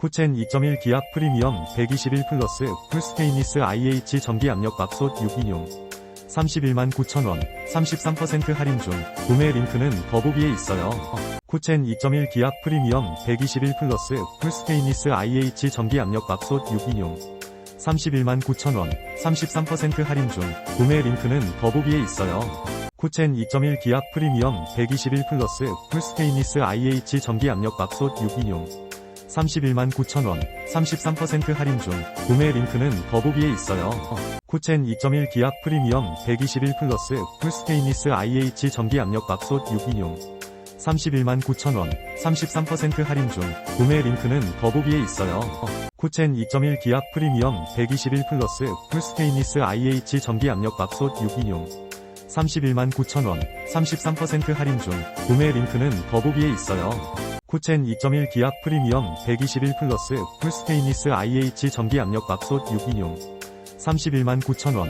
코첸 2.1 기압 프리미엄 121 플러스 풀스테인리스 IH 전기 압력 밥솥 6인용 31만 9천원 33% 할인 중 구매 링크는 더보기에 있어요. 코첸 2.1 기압 프리미엄 121 플러스 풀스테인리스 IH 전기 압력 밥솥 6인용 31만 9천원 33% 할인 중 구매 링크는 더보기에 있어요. 코첸 2.1 기압 프리미엄 121 플러스 풀스테인리스 IH 전기 압력 밥솥 6인용 31만 9천원 33% 할인 중 구매 링크는 더보기에 있어요. 코첸 2.1 기압 프리미엄 121 플러스 풀스테인리스 IH 전기 압력 밥솥 6인용 31만 9천원 33% 할인 중 구매 링크는 더보기에 있어요. 코첸 2.1 기압 프리미엄 121 플러스 풀스테인리스 IH 전기 압력 밥솥 6인용 31만 9천원 33% 할인 중 구매 링크는 더보기에 있어요. 코첸 2.1 기압 프리미엄 121 플러스 풀스테인리스 IH 전기 압력 밥솥 6인용. 31만 9천원